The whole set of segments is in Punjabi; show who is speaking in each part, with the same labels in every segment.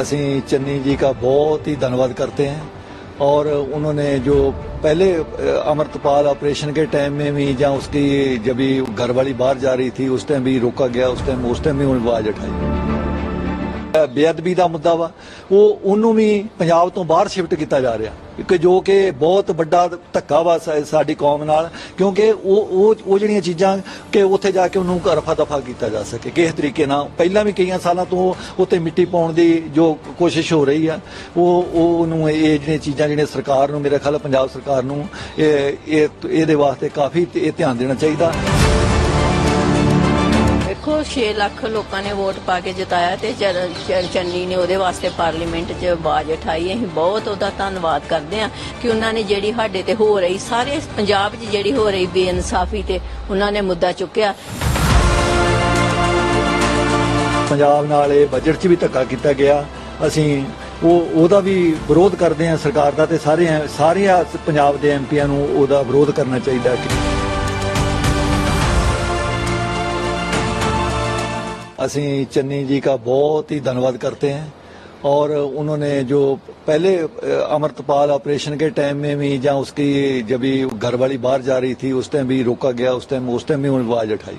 Speaker 1: ਅਸੀਂ चन्नी जी का बहुत ही धन्यवाद करते हैं और उन्होंने जो पहले अ, अमृतपाल ऑपरेशन के टाइम में भी या उसकी जब भी घर वाली बाहर जा रही थी उस टाइम भी रोका गया उस टाइम उस टाइम भी उन्होंने आवाज उठाई ਅ, ਬੇਅਦਬੀ ਦਾ ਮੁੱਦਾ ਵਾ। ਉਹ, ਉਹਨੂੰ ਵੀ ਪੰਜਾਬ ਤੋਂ ਬਾਹਰ ਸ਼ਿਫਟ ਕੀਤਾ ਜਾ ਰਿਹਾ। ਕਿ ਜੋ ਕਿ ਬਹੁਤ ਵੱਡਾ ਧੱਕਾ ਵਾ ਸਾਡੀ ਕੌਮ ਨਾਲ। ਕਿਉਂਕਿ ਉਹ ਉਹ ਉਹ ਜਿਹੜੀਆਂ ਚੀਜ਼ਾਂ ਕਿ ਉੱਥੇ ਜਾ ਕੇ ਉਹਨੂੰ ਰਫਾ ਦਫਾ ਕੀਤਾ ਜਾ ਸਕੇ। ਕਿਸ ਤਰੀਕੇ ਨਾਲ? ਪਹਿਲਾਂ ਵੀ ਕਈਆਂ ਸਾਲਾਂ ਤੋਂ ਉੱਤੇ ਮਿੱਟੀ ਪਾਉਣ ਦੀ ਜੋ ਕੋਸ਼ਿਸ਼ ਹੋ ਰਹੀ ਆ, ਉਹ ਉਹਨੂੰ ਇਹ ਜਿਹੜੀਆਂ ਚੀਜ਼ਾਂ ਜਿਹੜੀਆਂ ਸਰਕਾਰ ਨੂੰ, ਮੇਰੇ ਖਿਆਲ ਪੰਜਾਬ ਸਰਕਾਰ ਨੂੰ ਇਹ ਇਹ, ਇਹਦੇ ਵਾਸਤੇ ਕਾਫੀ ਇਹ ਧਿਆਨ ਦੇਣਾ ਚਾਹੀਦਾ।
Speaker 2: ਦੇਖੋ 6 ਲੱਖ ਲੋਕਾਂ ਨੇ ਵੋਟ ਪਾ ਕੇ ਜਿਤਾਇਆ ਤੇ ਚਰ- ਚੰਨੀ ਨੇ ਉਹਦੇ ਵਾਸਤੇ ਪਾਰਲੀਮੈਂਟ 'ਚ ਆਵਾਜ਼ ਉਠਾਈ। ਅਸੀਂ ਬਹੁਤ ਉਹਦਾ ਧੰਨਵਾਦ ਕਰਦੇ ਹਾਂ ਕਿ ਉਹਨਾਂ ਨੇ ਜਿਹੜੀ ਸਾਡੇ ਤੇ ਹੋ ਰਹੀ, ਸਾਰੇ ਪੰਜਾਬ 'ਚ ਜਿਹੜੀ ਹੋ ਰਹੀ ਬੇਇਨਸਾਫੀ ਤੇ ਉਹਨਾਂ ਨੇ ਮੁੱਦਾ ਚੁੱਕਿਆ।
Speaker 1: ਪੰਜਾਬ ਨਾਲ ਇਹ ਬਜਟ 'ਚ ਵੀ ਧੱਕਾ ਕੀਤਾ ਗਿਆ। ਅਸੀਂ ਉਹ, ਉਹਦਾ ਵੀ ਵਿਰੋਧ ਕਰਦੇ ਹਾਂ ਸਰਕਾਰ ਦਾ ਤੇ ਸਾਰੇ ਸਾਰੇ ਪੰਜਾਬ ਦੇ ਐਮਪੀਆਂ ਨੂੰ ਉਹਦਾ ਵਿਰੋਧ ਕਰਨਾ ਚਾਹੀਦਾ ਕਿ ਅਸੀਂ चन्नी जी का बहुत ही धन्यवाद करते हैं और उन्होंने जो पहले अ, अमृतपाल ऑपरेशन के टाइम में भी या उसकी जब भी घर वाली बाहर जा रही थी उस टाइम भी रोका गया उस टाइम उस टाइम भी उन्होंने आवाज उठाई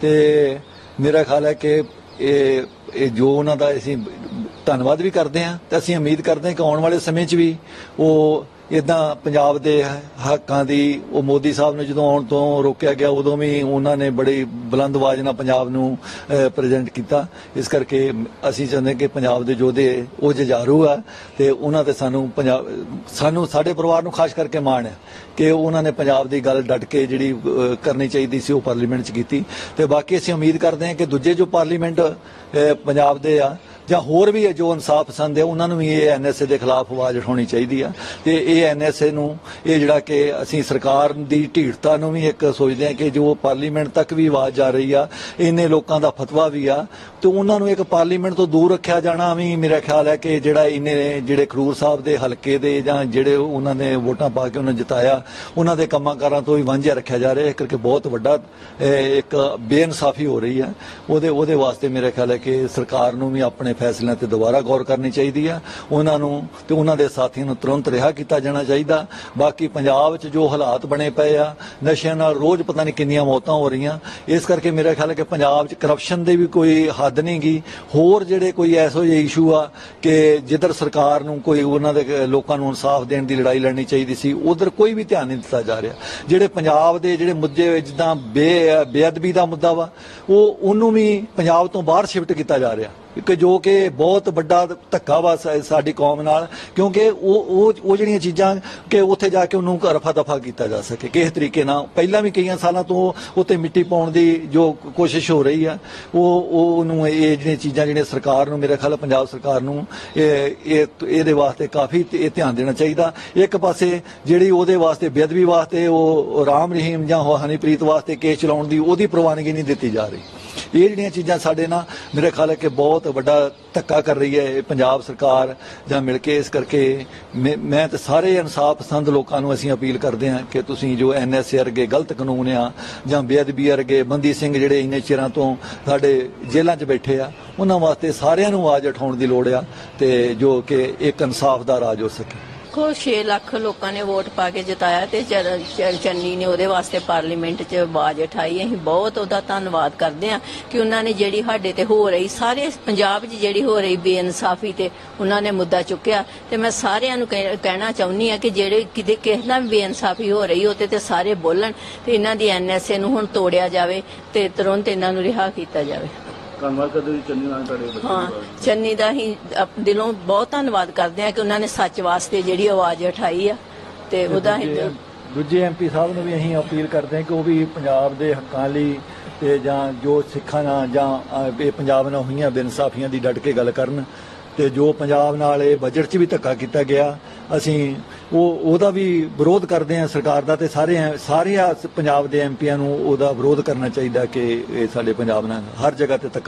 Speaker 1: ਤੇ ਮੇਰਾ ਖਿਆਲ ਹੈ ਕਿ ਇਹ ਇਹ ਜੋ ਉਹਨਾਂ ਦਾ ਅਸੀਂ ਧੰਨਵਾਦ ਵੀ ਕਰਦੇ ਹਾਂ ਤੇ ਅਸੀਂ ਉਮੀਦ ਕਰਦੇ ਹਾਂ ਕਿ ਆਉਣ ਵਾਲੇ ਸਮੇਂ 'ਚ ਵੀ ਉਹ ਇਦਾਂ ਪੰਜਾਬ ਦੇ ਹੱਕਾਂ ਦੀ, ਉਹ ਮੋਦੀ ਸਾਹਿਬ ਨੂੰ ਜਦੋਂ ਆਉਣ ਤੋਂ ਰੋਕਿਆ ਗਿਆ, ਉਦੋਂ ਵੀ ਉਹਨਾਂ ਨੇ ਬੜੀ ਬੁਲੰਦ ਆਵਾਜ਼ ਨਾਲ ਪੰਜਾਬ ਨੂੰ ਪ੍ਰੈਜ਼ੈਂਟ ਕੀਤਾ। ਇਸ ਕਰਕੇ ਅਸੀਂ ਚਾਹੁੰਦੇ ਕਿ ਪੰਜਾਬ ਦੇ ਯੋਧੇ ਉਹ ਜਜਾਰੂ ਆ ਤੇ ਉਹਨਾਂ ਤੇ ਸਾਨੂੰ ਪੰਜਾਬ, ਸਾਨੂੰ ਸਾਡੇ ਪਰਿਵਾਰ ਨੂੰ ਖਾਸ ਕਰਕੇ ਮਾਣ ਹੈ ਕਿ ਉਹਨਾਂ ਨੇ ਪੰਜਾਬ ਦੀ ਗੱਲ ਡਟ ਕੇ ਜਿਹੜੀ ਕਰਨੀ ਚਾਹੀਦੀ ਸੀ ਉਹ ਪਾਰਲੀਮੈਂਟ 'ਚ ਕੀਤੀ। ਤੇ ਬਾਕੀ ਅਸੀਂ ਉਮੀਦ ਕਰਦੇ ਹਾਂ ਕਿ ਦੂਜੇ ਜੋ ਪਾਰਲੀਮੈਂਟ ਪੰਜਾਬ ਦੇ ਆ ਜਾਂ ਹੋਰ ਵੀ ਜੋ ਇਨਸਾਫ ਪਸੰਦ ਹੈ, ਉਹਨਾਂ ਨੂੰ ਵੀ ਇਹ ਐਨਐਸਏ ਦੇ ਖਿਲਾਫ ਆਵਾਜ਼ ਉਠਾਉਣੀ ਚਾਹੀਦੀ ਆ। ਤੇ ਇਹ ਐਨਐਸਏ ਨੂੰ, ਇਹ ਜਿਹੜਾ ਕਿ ਅਸੀਂ ਸਰਕਾਰ ਦੀ ਢੀਠਤਾ ਨੂੰ ਵੀ ਇੱਕ ਸੋਚਦੇ ਹਾਂ ਕਿ ਜੋ ਪਾਰਲੀਮੈਂਟ ਤੱਕ ਵੀ ਆਵਾਜ਼ ਜਾ ਰਹੀ ਆ, ਇੰਨੇ ਲੋਕਾਂ ਦਾ ਫਤਵਾ ਵੀ ਆ, ਤੇ ਉਹਨਾਂ ਨੂੰ ਇੱਕ ਪਾਰਲੀਮੈਂਟ ਤੋਂ ਦੂਰ ਰੱਖਿਆ ਜਾਣਾ ਵੀ ਮੇਰਾ ਖਿਆਲ ਹੈ ਕਿ ਜਿਹੜਾ ਇਹਨੇ ਜਿਹੜੇ ਖਰੂਰ ਸਾਹਿਬ ਦੇ ਹਲਕੇ ਦੇ ਜਾਂ ਜਿਹੜੇ ਉਹਨਾਂ ਨੇ ਵੋਟਾਂ ਪਾ ਕੇ ਉਹਨਾਂ ਨੂੰ ਜਿਤਾਇਆ, ਉਹਨਾਂ ਦੇ ਕੰਮਾਂ ਕਾਰਾਂ ਤੋਂ ਵੀ ਵਾਂਝਿਆ ਰੱਖਿਆ ਜਾ ਰਿਹਾ ਹੈ ਕਰਕੇ ਬਹੁਤ ਵੱਡਾ ਇੱਕ ਬੇਇਨਸਾਫੀ ਹੋ ਰਹੀ ਹੈ ਉਹਦੇ ਉਹਦੇ ਵਾਸਤੇ ਮੇਰਾ ਖਿਆਲ ਹੈ ਕਿ ਸਰਕਾਰ ਨੂੰ ਵੀ ਆਪਣੇ ਫੈਸਲਿਆਂ ਤੇ ਦੁਬਾਰਾ ਗੌਰ ਕਰਨੀ ਚਾਹੀਦੀ ਆ। ਉਹਨਾਂ ਨੂੰ ਤੇ ਉਹਨਾਂ ਦੇ ਸਾਥੀਆਂ ਨੂੰ ਤੁਰੰਤ ਰਿਹਾ ਕੀਤਾ ਜਾਣਾ ਚਾਹੀਦਾ। ਬਾਕੀ ਪੰਜਾਬ 'ਚ ਜੋ ਹਾਲਾਤ ਬਣੇ ਪਏ ਆ, ਨਸ਼ਿਆਂ ਨਾਲ ਰੋਜ਼ ਪਤਾ ਨਹੀਂ ਕਿੰਨੀਆਂ ਮੌਤਾਂ ਹੋ ਰਹੀਆਂ। ਇਸ ਕਰਕੇ ਮੇਰਾ ਖਿਆਲ ਹੈ ਕਿ ਪੰਜਾਬ 'ਚ ਕਰਪਸ਼ਨ ਦੇ ਵੀ ਕੋਈ ਹੱਦ ਨਹੀਂ ਗੀ। ਹੋਰ ਜਿਹੜੇ ਕੋਈ ਐਸੋ ਜਿਹੇ ਇਸ਼ੂ ਆ ਕਿ ਜਿੱਧਰ ਸਰਕਾਰ ਨੂੰ ਕੋਈ ਉਹਨਾਂ ਦੇ ਲੋਕਾਂ ਨੂੰ ਇਨਸਾਫ ਦੇਣ ਦੀ ਲੜਾਈ ਲੜਨੀ ਚਾਹੀਦੀ ਸੀ, ਉਧਰ ਕੋਈ ਵੀ ਧਿਆਨ ਨਹੀਂ ਦਿੱਤਾ ਜਾ ਰਿਹਾ। ਜਿਹੜੇ ਪੰਜਾਬ ਦੇ ਜਿਹੜੇ ਮੁੱਦੇ ਜਿੱਦਾਂ ਬੇ, ਬੇਅਦਬੀ ਦਾ ਮੁੱਦਾ ਵਾ, ਉਹ ਉਹਨੂੰ ਵੀ ਪੰਜਾਬ ਤੋਂ ਬਾਹਰ ਸ਼ਿਫਟ ਕੀਤਾ ਜਾ ਰਿਹਾ। ਕਿ ਜੋ ਕਿ ਬਹੁਤ ਵੱਡਾ ਧੱਕਾ ਵਾ ਸਾਡੀ ਕੌਮ ਨਾਲ, ਕਿਉਂਕਿ ਉਹ ਉਹ ਉਹ ਜਿਹੜੀਆਂ ਚੀਜ਼ਾਂ ਕਿ ਉੱਥੇ ਜਾ ਕੇ ਉਹਨੂੰ ਰਫਾ ਦਫਾ ਕੀਤਾ ਜਾ ਸਕੇ। ਕਿਸ ਤਰੀਕੇ ਨਾਲ, ਪਹਿਲਾਂ ਵੀ ਕਈਆਂ ਸਾਲਾਂ ਤੋਂ ਉੱਤੇ ਮਿੱਟੀ ਪਾਉਣ ਦੀ ਜੋ ਕੋਸ਼ਿਸ਼ ਹੋ ਰਹੀ ਆ, ਉਹ ਉਹ ਉਹਨੂੰ ਇਹ ਜਿਹੜੀਆਂ ਚੀਜ਼ਾਂ ਜਿਹੜੀਆਂ ਸਰਕਾਰ ਨੂੰ, ਮੇਰੇ ਖਿਆਲ ਪੰਜਾਬ ਸਰਕਾਰ ਨੂੰ, ਇਹ ਇਹਦੇ ਵਾਸਤੇ ਕਾਫੀ ਇਹ ਧਿਆਨ ਦੇਣਾ ਚਾਹੀਦਾ। ਇੱਕ ਪਾਸੇ ਜਿਹੜੀ ਉਹਦੇ ਵਾਸਤੇ ਬੇਅਦਬੀ ਵਾਸਤੇ ਉਹ ਰਾਮ ਰਹੀਮ ਜਾਂ ਹਨੀਪ੍ਰੀਤ ਵਾਸਤੇ ਕੇਸ ਚਲਾਉਣ ਦੀ ਉਹਦੀ ਪ੍ਰਵਾਨਗੀ ਨਹੀਂ ਦਿੱਤੀ ਜਾ ਰਹੀ। ਇਹ ਜਿਹੜੀਆਂ ਚੀਜ਼ਾਂ ਸਾਡੇ ਨਾਲ ਮੇਰੇ ਖਿਆਲ ਹੈ ਕਿ ਬਹੁਤ ਵੱਡਾ ਧੱਕਾ ਕਰ ਰਹੀ ਹੈ ਇਹ ਪੰਜਾਬ ਸਰਕਾਰ ਜਾਂ ਮਿਲ ਕੇ ਇਸ ਕਰਕੇ ਮੈਂ ਮੈਂ ਤੇ ਸਾਰੇ ਇਨਸਾਫ ਪਸੰਦ ਲੋਕਾਂ ਨੂੰ ਅਸੀਂ ਅਪੀਲ ਕਰਦੇ ਹਾਂ ਕਿ ਤੁਸੀਂ ਜੋ ਐਨਐਸਏ ਅਰਗੇ ਗਲਤ ਕਾਨੂੰਨ ਆ ਜਾਂ ਬੇਅਦਬੀ ਅਰਗੇ ਬੰਦੀ ਸਿੰਘ ਜਿਹੜੇ ਇੰਨੇ ਚਿਰਾਂ ਤੋਂ ਸਾਡੇ ਜੇਲ੍ਹਾਂ 'ਚ ਬੈਠੇ ਆ, ਉਹਨਾਂ ਵਾਸਤੇ ਸਾਰਿਆਂ ਨੂੰ ਆਵਾਜ਼ ਉਠਾਉਣ ਦੀ ਲੋੜ ਆ ਤੇ ਜੋ ਕਿ ਇੱਕ ਇਨਸਾਫ ਦਾ ਰਾਜ ਹੋ ਸਕੇ।
Speaker 2: ਦੇਖੋ 6 ਲੱਖ ਲੋਕਾਂ ਨੇ ਵੋਟ ਪਾ ਕੇ ਜਿਤਾਇਆ ਤੇ ਚਰ- ਚ- ਚੰਨੀ ਨੇ ਉਹਦੇ ਵਾਸਤੇ ਪਾਰਲੀਮੈਂਟ 'ਚ ਆਵਾਜ਼ ਉਠਾਈ। ਅਸੀਂ ਬਹੁਤ ਉਹਦਾ ਧੰਨਵਾਦ ਕਰਦੇ ਹਾਂ ਕਿ ਉਹਨਾਂ ਨੇ ਜਿਹੜੀ ਸਾਡੇ ਤੇ ਹੋ ਰਹੀ, ਸਾਰੇ ਪੰਜਾਬ 'ਚ ਜਿਹੜੀ ਹੋ ਰਹੀ ਬੇਇਨਸਾਫੀ ਤੇ ਉਹਨਾਂ ਨੇ ਮੁੱਦਾ ਚੁੱਕਿਆ। ਤੇ ਮੈਂ ਸਾਰਿਆਂ ਨੂੰ ਕਹਿ- ਕਹਿਣਾ ਚਾਹੁੰਦੀ ਹਾਂ ਕਿ ਜਿਹੜੇ ਕਿਤੇ ਕਿਸੇ ਨਾਲ ਵੀ ਬੇਇਨਸਾਫੀ ਹੋ ਰਹੀ ਉਹਤੇ ਤੇ ਸਾਰੇ ਬੋਲਣ ਤੇ ਇਹਨਾਂ ਦੀ ਐਨਐਸਏ ਨੂੰ ਹੁਣ ਤੋੜਿਆ ਜਾਵੇ ਤੇ ਤੁਰੰਤ ਇਹਨਾਂ ਨੂੰ ਰਿਹਾ ਕੀਤਾ ਜਾਵੇ।
Speaker 3: ਧੰਨਵਾਦ ਕਰਦੇ ਜੀ ਚੰਨੀ ਨਾਲ ਤੁਹਾਡੇ ਬੱਚੇ
Speaker 2: ਹਾਂ
Speaker 3: ਦੇ ਬਾਰੇ।
Speaker 2: ਚੰਨੀ ਦਾ ਹੀ ਅਪ- ਦਿਲੋਂ ਬਹੁਤ ਧੰਨਵਾਦ ਕਰਦੇ ਆ ਕਿ ਉਹਨਾਂ ਨੇ ਸੱਚ ਵਾਸਤੇ ਜਿਹੜੀ ਆਵਾਜ਼ ਉਠਾਈ ਆ ਤੇ ਉਹਦਾ ਹੀ
Speaker 1: ਦੂਜੇ- ਦੂਜੇ ਐਮਪੀ ਸਾਹਿਬ ਨੂੰ ਵੀ ਅਸੀਂ ਅਪੀਲ ਕਰਦੇ ਹਾਂ ਕਿ ਉਹ ਵੀ ਪੰਜਾਬ ਦੇ ਹੱਕਾਂ ਲਈ ਤੇ ਜਾਂ ਜੋ ਸਿੱਖਾਂ ਨਾਲ ਜਾਂ ਅਹ, ਇਹ ਪੰਜਾਬ ਨਾਲ ਹੋਈਆਂ ਬੇਇਨਸਾਫੀਆਂ ਦੀ ਡਟ ਕੇ ਗੱਲ ਕਰਨ ਤੇ ਜੋ ਪੰਜਾਬ ਨਾਲ ਇਹ ਬਜਟ 'ਚ ਵੀ ਧੱਕਾ ਕੀਤਾ ਗਿਆ ਅਸੀਂ ਉਹ ਉਹਦਾ ਵੀ ਵਿਰੋਧ ਕਰਦੇ ਹਾਂ ਸਰਕਾਰ ਦਾ ਤੇ ਸਾਰੇ ਸਾਰੇ ਪੰਜਾਬ ਦੇ ਐਮਪੀਆਂ ਨੂੰ ਉਹਦਾ ਵਿਰੋਧ ਕਰਨਾ ਚਾਹੀਦਾ ਕਿ ਇਹ ਸਾਡੇ ਪੰਜਾਬ ਨਾਲ ਹਰ ਜਗ੍ਹਾ ਤੇ ਧੱਕਾ